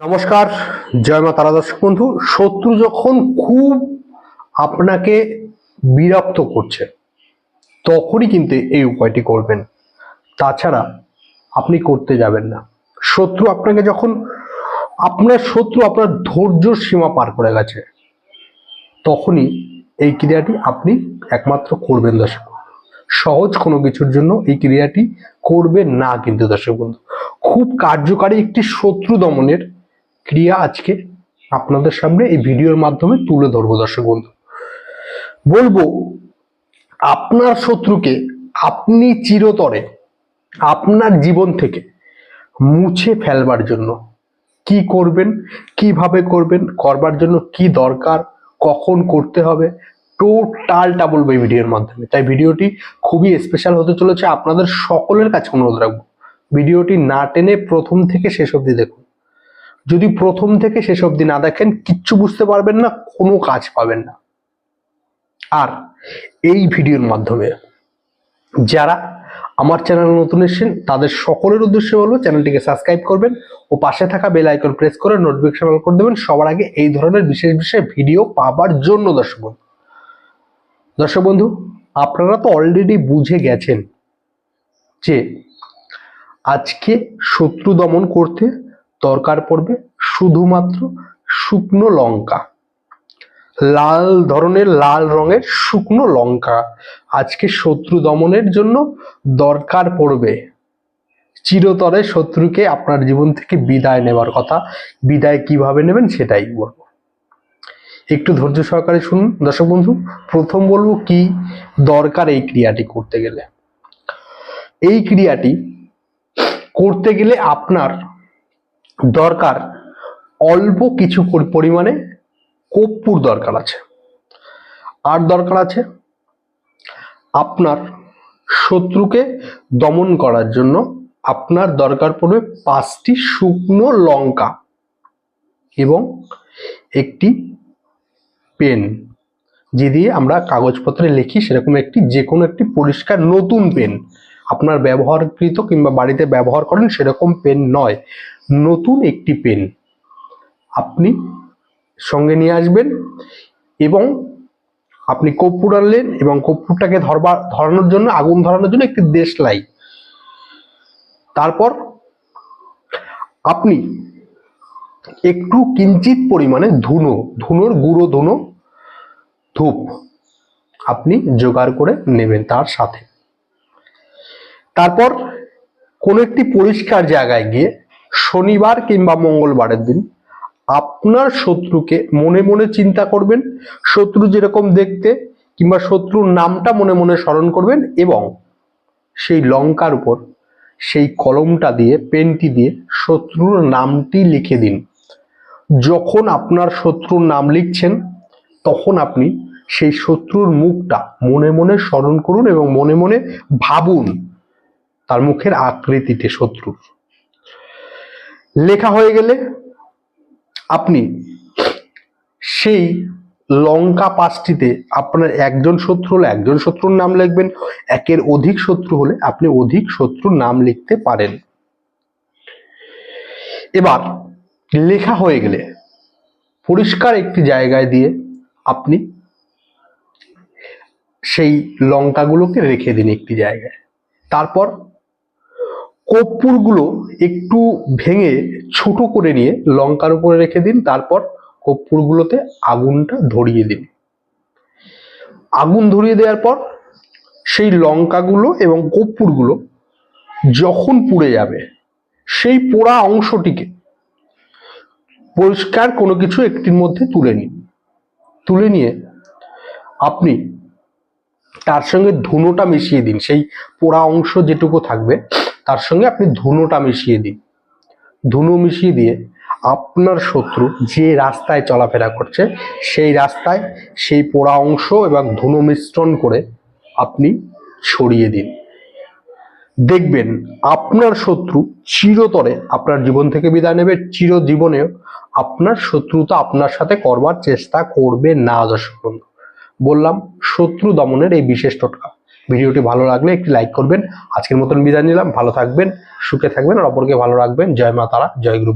নমস্কার, জয় মা তারা দর্শক বন্ধু। শত্রু যখন খুব আপনাকে বিরক্ত করছে, তখনই কিন্তু এই উপায়টি করবেন। তাছাড়া আপনি করতে যাবেন না। শত্রু আপনাকে যখন, আপনার শত্রু আপনার ধৈর্য সীমা পার করে গেছে, তখনই এই ক্রিয়াটি আপনি একমাত্র করবেন দর্শক সহজ কোনো কিছুর জন্য এই ক্রিয়াটি করবেন না কিন্তু দর্শক বন্ধু। খুব কার্যকারী একটি শত্রু দমনের ক্রিয়া আজকে আপনাদের সামনে এই ভিডিওর মাধ্যমে তুলে ধরবো, দর্শক বন্ধু। বলব, আপনার শত্রুকে আপনি চিরতরে আপনার জীবন থেকে মুছে ফেলবার জন্য কি করবেন, কীভাবে করবেন, করবার জন্য কি দরকার, কখন করতে হবে টোটালটা বলব এই ভিডিওর মাধ্যমে। তাই ভিডিওটি খুবই স্পেশাল হতে চলেছে। আপনাদের সকলের কাছে অনুরোধ রাখব, ভিডিওটি না টেনে প্রথম থেকে শেষ অবধি দেখুন। যদি প্রথম থেকে শেষ অবধি না দেখেন, কিচ্ছু বুঝতে পারবেন না, কোনো কাজ পাবেন না। আর এই ভিডিওর মাধ্যমে যারা আমার চ্যানেল নতুন এসেছেন, তাদের সকলের উদ্দেশ্যে বলব চ্যানেলটিকে সাবস্ক্রাইব করবেন ও পাশে থাকা বেল আইকন প্রেস করে নোটিফিকেশন অল করে দেবেন। সবার আগে এই ধরনের বিশেষ বিশেষ ভিডিও পাবার জন্য দর্শক বন্ধু। দর্শক বন্ধু, আপনারা তো অলরেডি বুঝে গেছেন যে আজকে শত্রু দমন করতে দরকার পড়বে শুধুমাত্র শুকনো লঙ্কা। লাল ধরনের লাল রঙের শুকনো লঙ্কা আজকে শত্রু দমনের জন্য দরকার পড়বে। চিরতরে শত্রুকে আপনার জীবন থেকে বিদায় নেবার কথা, বিদায় কীভাবে নেবেন সেটাই বলব। একটু ধৈর্য সহকারে শুনুন। দর্শক বন্ধু, প্রথম বলব কি? দরকার এই ক্রিয়াটি করতে গেলে। এই ক্রিয়াটি করতে গেলে আপনার দরকার। অল্প কিছু পরিমাণে কর্পূর দরকার আছে। আর দরকার আছে আপনার শত্রুকে দমন করার জন্য। আপনার দরকার পড়বে পাঁচটি শুকনো লঙ্কা এবং একটি পেন। যে দিয়ে আমরা কাগজপত্রে লিখি, সেরকম একটি যে কোনো একটি পরিষ্কার নতুন পেন। আপনার ব্যবহারকৃত কিংবা বাড়িতে ব্যবহার করেন সেরকম পেন নয়। নতুন একটি পেন আপনি সঙ্গে নিয়ে আসবেন এবং আপনি কর্পূর আনলেন এবং কর্পূরটাকে ধরবার ধরানোর জন্য, আগুন ধরানোর জন্য একটি দেশ দেশলাই তারপর আপনি একটু কিঞ্চিত পরিমাণে ধুনো, ধুনোর গুঁড়ো, ধুনো ধূপ আপনি জোগাড় করে নেবেন তার সাথে। তারপর কোনো একটি পরিষ্কার জায়গায় গিয়ে শনিবার কিংবা মঙ্গলবারের দিন আপনার শত্রুকে মনে মনে চিন্তা করবেন, শত্রু যেরকম দেখতে কিংবা শত্রুর নামটা মনে মনে স্মরণ করবেন এবং সেই লঙ্কার উপর সেই কলমটা দিয়ে, পেনটি দিয়ে শত্রুর নামটি লিখে দিন। যখন আপনার শত্রুর নাম লিখছেন, তখন আপনি সেই শত্রুর মুখটা মনে মনে স্মরণ করুন এবং মনে মনে ভাবুন তার মুখের আকৃতিতে শত্রুর। লেখা হয়ে গেলে আপনি সেই লঙ্কা পাঁচটিতে আপনার একজন শত্রু হলে একজন শত্রুর নাম লিখবেন, একের অধিক শত্রু হলে আপনি অধিক শত্রুর নাম লিখতে পারেন। এবার লেখা হয়ে গেলে পরিষ্কার একটি জায়গায় দিয়ে আপনি সেই লঙ্কাগুলোকে রেখে দিন একটি জায়গায়। তারপর কর্পূরগুলো একটু ভেঙে ছোট করে নিয়ে লঙ্কার উপরে রেখে দিন, তারপর কর্পূরগুলোতে আগুনটা ধরিয়ে দিন। আগুন ধরিয়ে দেওয়ার পর সেই লঙ্কাগুলো এবং কর্পূরগুলো যখন পুড়ে যাবে, সেই পোড়া অংশটিকে পরিষ্কার কোনো কিছু একটির মধ্যে তুলে নিন। তুলে নিয়ে আপনি তার সঙ্গে ধুনোটা মিশিয়ে দিন। সেই পোড়া অংশ যেটুকু থাকবে তার সঙ্গে আপনি ধুনোটা মিশিয়ে দিন। ধুনো মিশিয়ে দিয়ে আপনার শত্রু যে রাস্তায় চলাফেরা করছে, সেই রাস্তায় সেই পোড়া অংশ এবং ধুনো মিশ্রণ করে আপনি ছড়িয়ে দিন। দেখবেন আপনার শত্রু চিরতরে আপনার জীবন থেকে বিদায় নেবে, চিরজীবনেও আপনার শত্রুতা আপনার সাথে করবার চেষ্টা করবে না দর্শক বন্ধু বললাম, শত্রু দমনের এই বিশেষ টোটকা। ভিডিওটি ভালো লাগলে একটি লাইক করবেন। আজকের মতন বিদায় নিলাম। ভালো থাকবেন, সুখে থাকবেন আর অপরকে ভালো রাখবেন। জয় মা তারা, জয় গুরু